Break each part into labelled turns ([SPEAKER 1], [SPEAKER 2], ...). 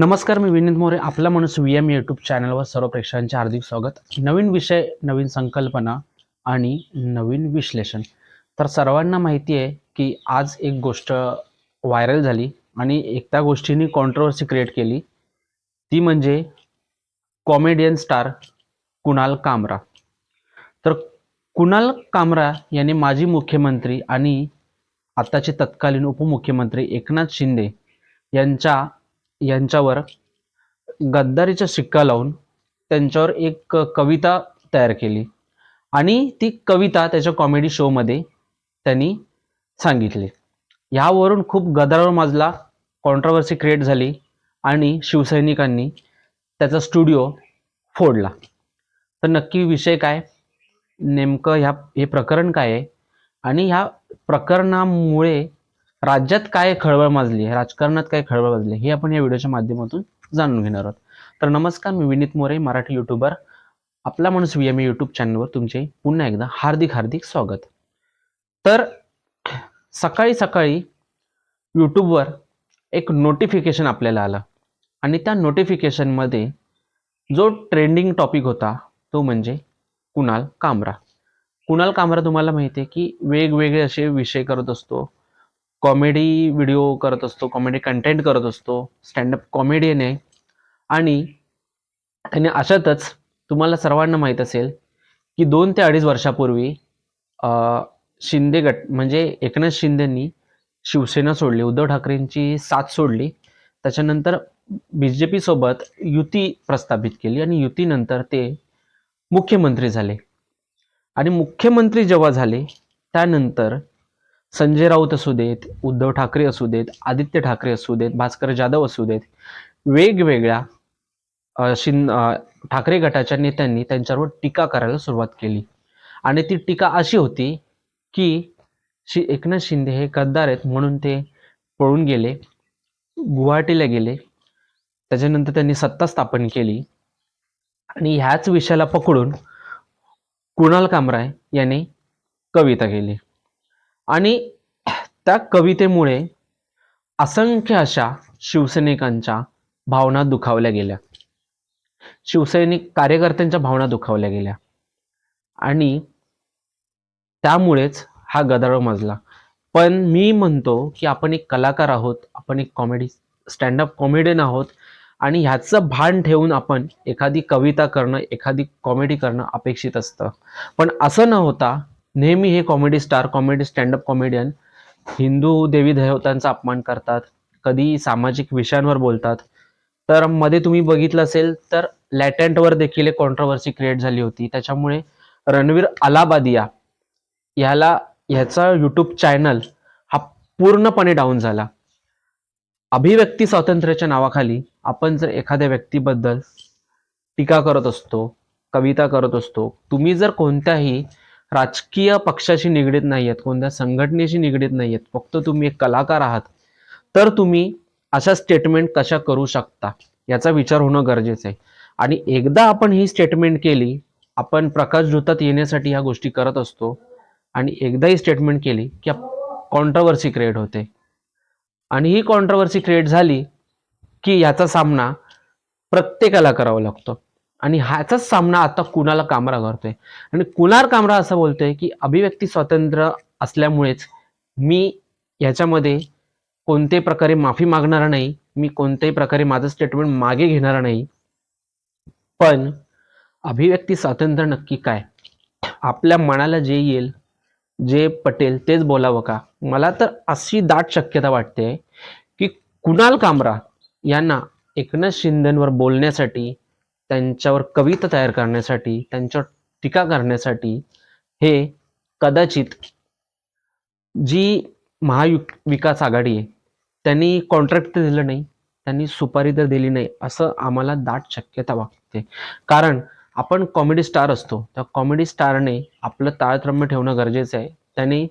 [SPEAKER 1] नमस्कार मी विनीत मोरे. आपला माणूस व्ही एम यूट्यूब चॅनलवर सर्व प्रेक्षकांचे हार्दिक स्वागत. नवीन विषय नवीन संकल्पना आणि नवीन विश्लेषण. तर सर्वांना माहिती आहे की आज एक गोष्ट व्हायरल झाली आणि एक त्या गोष्टीने कॉन्ट्रोवर्सी क्रिएट केली. ती म्हणजे कॉमेडियन स्टार कुणाल कामरा. तर कुणाल कामरा यांनी माजी मुख्यमंत्री आणि आत्ताचे तत्कालीन उपमुख्यमंत्री एकनाथ शिंदे यांच्या यांच्यावर गद्दारीचा शिक्का लावून त्यांच्यावर एक कविता तयार केली. आणि ती कविता त्याच्या कॉमेडी शोमध्ये त्यांनी सांगितली. ह्यावरून खूप गदारोळ माजला कॉन्ट्रवर्सी क्रिएट झाली आणि शिवसैनिकांनी त्याचा स्टुडिओ फोडला. तर नक्की विषय काय? नेमकं ह्या हे प्रकरण काय आहे? आणि ह्या प्रकरणामुळे राज्यात काय खळबळ माजली आहे राजकारणात काय खळबळ माजली हे आपण या व्हिडिओच्या माध्यमातून जाणून घेणार आहोत. तर नमस्कार मी विनीत मोरे मराठी युट्यूबर आपला माणूस व्ही एम यूट्यूब चॅनलवर तुमचे पुन्हा एकदा हार्दिक हार्दिक स्वागत. तर सकाळी सकाळी यूट्यूबवर एक नोटिफिकेशन आपल्याला आलं. आणि त्या नोटिफिकेशनमध्ये जो ट्रेंडिंग टॉपिक होता तो म्हणजे कुणाल कामरा. कुणाल कामरा तुम्हाला माहिती आहे की वेगवेगळे असे विषय करत असतो. कॉमेडी व्हिडिओ करत असतो कॉमेडी कंटेंट करत असतो स्टँडअप कॉमेडियन आहे. आणि आणि अशातच तुम्हाला सर्वांना माहीत असेल की दोन ते अडीच वर्षापूर्वी शिंदे गट म्हणजे एकनाथ शिंदेंनी शिवसेना सोडली उद्धव ठाकरेंची साथ सोडली. त्याच्यानंतर बी जे पीसोबत युती प्रस्थापित केली आणि युतीनंतर ते मुख्यमंत्री झाले. आणि मुख्यमंत्री जेव्हा झाले त्यानंतर संजय राऊत असू देत उद्धव ठाकरे असू देत आदित्य ठाकरे असू देत भास्कर जाधव असू देत वेगवेगळ्या शिंद शिन ठाकरे गटाच्या नेत्यांनी त्यांच्यावर टीका करायला सुरुवात केली. आणि ती टीका अशी होती की शि एकनाथ शिंदे हे गद्दार आहेत म्हणून ते पळून गेले गुवाहाटीला गेले त्याच्यानंतर त्यांनी सत्ता स्थापन केली. आणि ह्याच विषयाला पकडून कुणाल कामराय याने कविता केली. आणि त्या कवितेमुळे असंख्य अशा शिवसैनिकांच्या भावना दुखावल्या गेल्या. शिवसैनिक कार्यकर्त्यांच्या भावना दुखावल्या गेल्या. आणि त्यामुळेच हा गदारोळ मजला. पण मी म्हणतो की आपण एक कलाकार आहोत आपण एक कॉमेडी स्टँडअप कॉमेडियन आहोत आणि ह्याचं भान ठेवून आपण एखादी कविता करणं एखादी कॉमेडी करणं अपेक्षित असतं. पण असं न होता नेहमी हे comedy star comedy stand up comedian Hindu देवी देवतांचा अपमान करतात कधी सामाजिक विषयांवर बोलतात. तर मध्ये तुम्ही बघितलं असेल तर लॅटेंटवर देखील एक कॉन्ट्रवर्सी क्रिएट झाली होती. त्याच्यामुळे रणवीर अलाबादिया ह्याला ह्याचा यूट्यूब चॅनल हा पूर्णपणे डाऊन झाला. अभिव्यक्ती स्वातंत्र्याच्या नावाखाली आपण जर एखाद्या व्यक्तीबद्दल टीका करत असतो कविता करत असतो तुम्ही जर कोणत्याही राजकीय पक्षाशी निगडीत नाही आहेत कोणत्या संघटनेशी निगडीत नाही आहेत फक्त तुम्ही एक कलाकार आहात. तर तुम्ही अशा स्टेटमेंट कशा करू शकता याचा विचार होणं गरजेचं आहे. आणि एकदा आपण ही स्टेटमेंट केली आपण प्रकाशझोतात येण्यासाठी ह्या गोष्टी करत असतो आणि एकदा ही स्टेटमेंट केली की कॉन्ट्रवर्सी क्रिएट होते. आणि ही कॉन्ट्रवर्सी क्रिएट झाली की याचा सामना प्रत्येकाला करावा लागतो. आणि ह्याचाच सामना आता कुणाला कामरा करतोय? आणि कुणाल कामरा असं बोलतोय की अभिव्यक्ती स्वातंत्र्य असल्यामुळेच मी याच्यामध्ये कोणत्याही प्रकारे माफी मागणार नाही मी कोणत्याही प्रकारे माझं स्टेटमेंट मागे घेणार नाही. पण अभिव्यक्ती स्वातंत्र्य नक्की काय? आपल्या मनाला जे येईल जे पटेल तेच बोलावं का? मला तर अशी दाट शक्यता वाटते की कुणाल कामरा यांना एकनाथ शिंदेंवर बोलण्यासाठी त्यांच्यावर कविता तयार करण्यासाठी त्यांच्यावर टीका करण्यासाठी हे कदाचित जी महायु विकास आघाडी आहे त्यांनी कॉन्ट्रॅक्ट तर दिलं नाही त्यांनी सुपारी तर दिली नाही असं आम्हाला दाट शक्यता वाटते. कारण आपण कॉमेडी स्टार असतो त्या कॉमेडी स्टारने आपलं ताळतम्य ठेवणं गरजेचं आहे. त्याने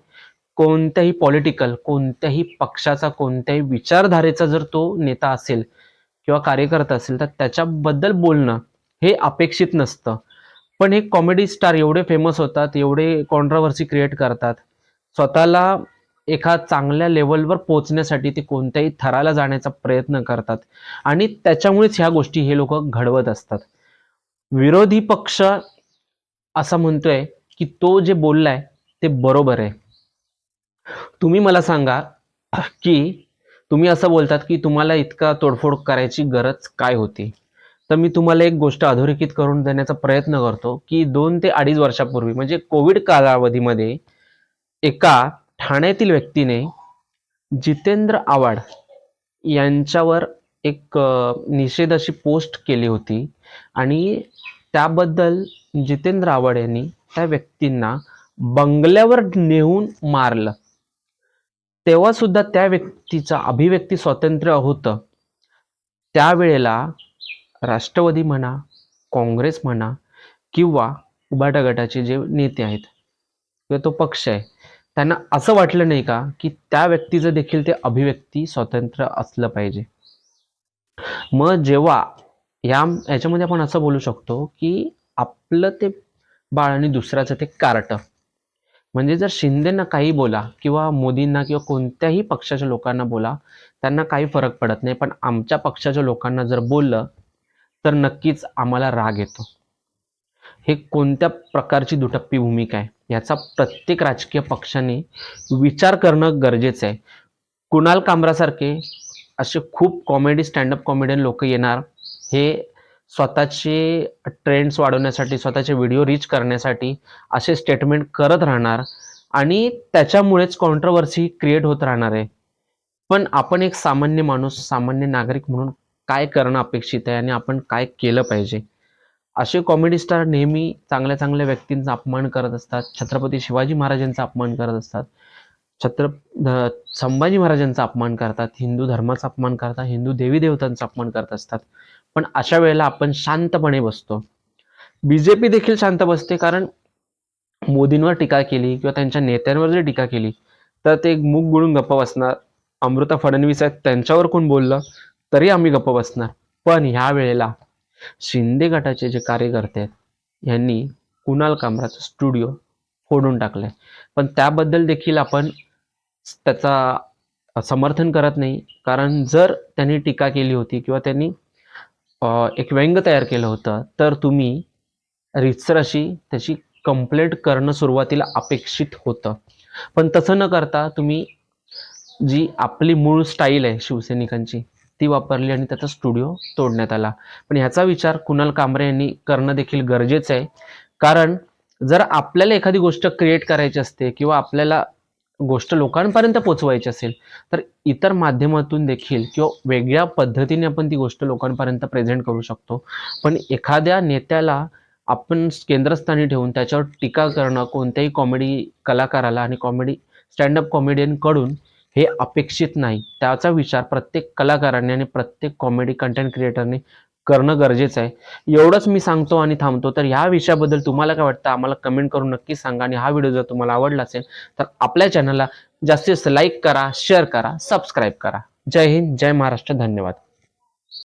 [SPEAKER 1] कोणत्याही पॉलिटिकल कोणत्याही पक्षाचा कोणत्याही विचारधारेचा जर तो नेता असेल किंवा कार्यकर्ता असेल तर त्याच्याबद्दल बोलणं हे अपेक्षित नसतं. पण हे कॉमेडी स्टार एवढे फेमस होतात एवढे कॉन्ट्रावर्सी क्रिएट करतात. स्वतःला एका चांगल्या लेवलवर पोचण्यासाठी ते कोणत्याही थराला जाण्याचा प्रयत्न करतात. आणि त्याच्यामुळेच ह्या गोष्टी हे लोक घडवत असतात. विरोधी पक्ष असं म्हणतोय की तो जे बोललाय ते बरोबर आहे. तुम्ही मला सांगा की तुम्ही असं बोलतात की तुम्हाला इतका तोडफोड करायची गरज काय होती? तर मी तुम्हाला एक गोष्ट अधोरेखित करून देण्याचा प्रयत्न करतो की दोन ते अडीच वर्षापूर्वी म्हणजे कोविड कालावधीमध्ये एका ठाण्यातील व्यक्तीने जितेंद्र आव्हाड यांच्यावर एक निषेध निषेधाची पोस्ट केली होती आणि त्याबद्दल जितेंद्र आव्हाड यांनी त्या व्यक्तींना बंगल्यावर नेऊन मारलं. तेव्हा सुद्धा त्या व्यक्तीचं अभिव्यक्ती स्वातंत्र्य होतं. त्यावेळेला राष्ट्रवादी म्हणा काँग्रेस म्हणा किंवा उबाटा गटाचे जे नेते आहेत किंवा तो पक्ष आहे त्यांना असं वाटलं नाही का की त्या व्यक्तीचं देखील ते अभिव्यक्ती स्वतंत्र असलं पाहिजे. मग जेव्हा या याच्यामध्ये आपण असं बोलू शकतो की आपलं ते बाळ आणि दुसऱ्याचं ते कार्ट. म्हणजे जर शिंदेना काही बोला किंवा मोदींना किंवा कोणत्याही पक्षाच्या लोकांना बोला त्यांना काही फरक पडत नाही. पण आमच्या पक्षाच्या लोकांना जर बोललं तर नक्कीच आम्हाला राग येतो. हे कोणत्या प्रकारची दुटप्पी भूमिका आहे? याचा प्रत्येक राजकीय पक्षाने विचार करणं गरजेचं आहे. कुणाल कामरासारखे असे खूप कॉमेडी स्टँडअप कॉमेडियन लोक येणार हे स्वतःचे ट्रेंड्स वाढवण्यासाठी स्वतःचे व्हिडिओ रीच करण्यासाठी असे स्टेटमेंट करत राहणार आणि त्याच्यामुळेच कॉन्ट्रवर्सी क्रिएट होत राहणार आहे. पण आपण एक सामान्य माणूस सामान्य नागरिक म्हणून काय करणं अपेक्षित आहे आणि आपण काय केलं पाहिजे. असे कॉमेडी स्टार नेहमी चांगल्या चांगल्या व्यक्तींचा अपमान करत असतात. छत्रपती शिवाजी महाराजांचा अपमान करत असतात. छत्र संभाजी महाराजांचा अपमान करतात. हिंदू धर्माचा अपमान करतात. हिंदू देवी देवतांचा अपमान करत असतात. पण अशा वेळेला आपण शांतपणे बसतो. बीजेपी देखील शांत बसते कारण मोदींवर टीका केली किंवा त्यांच्या नेत्यांवर जर टीका केली तर ते मुग गुळून गप्प बसणार. अमृता फडणवीस आहेत. त्यांच्यावर कोण बोललं? तरी आम्ही गप्प बसणार. पण ह्या वेळेला शिंदे गटाचे जे कार्यकर्ते आहेत यांनी कुणाल कामराचा स्टुडिओ फोडून टाकलाय. पण त्याबद्दल देखील आपण त्याचा समर्थन करत नाही. कारण जर त्यांनी टीका केली होती किंवा त्यांनी एक व्यंग तयार केलं होतं तर तुम्ही रितसर अशी त्याची कंप्लेंट करणं सुरुवातीला अपेक्षित होतं. पण तसं न करता तुम्ही जी आपली मूळ स्टाईल आहे शिवसैनिकांची ती वापरली आणि त्याचा स्टुडिओ तोडण्यात आला. पण ह्याचा विचार कुणाल कांबरे यांनी करणं देखील गरजेचं आहे. कारण जर आपल्याला एखादी गोष्ट क्रिएट करायची असते किंवा आपल्याला गोष्ट लोकांपर्यंत पोचवायची असेल तर इतर माध्यमातून देखील किंवा वेगळ्या पद्धतीने आपण ती गोष्ट लोकांपर्यंत प्रेझेंट करू शकतो. पण एखाद्या नेत्याला आपण केंद्रस्थानी ठेवून त्याच्यावर टीका करणं कोणत्याही कॉमेडी कलाकाराला आणि कॉमेडी स्टँडअप कॉमेडियनकडून हे अपेक्षित नाही. त्याचा विचार प्रत्येक कलाकाराने आणि प्रत्येक कॉमेडी कंटेंट क्रिएटरने करणं गरजेचं आहे. एवढंच मी सांगतो आणि थांबतो. तर ह्या विषयाबद्दल तुम्हाला काय वाटतं? आम्हाला कमेंट करून नक्की सांगा आणि हा व्हिडिओ जर तुम्हाला आवडला असेल तर आपल्या चॅनलला जास्तीत जास्त लाईक करा शेअर करा सबस्क्राईब करा. जय हिंद जय महाराष्ट्र. धन्यवाद.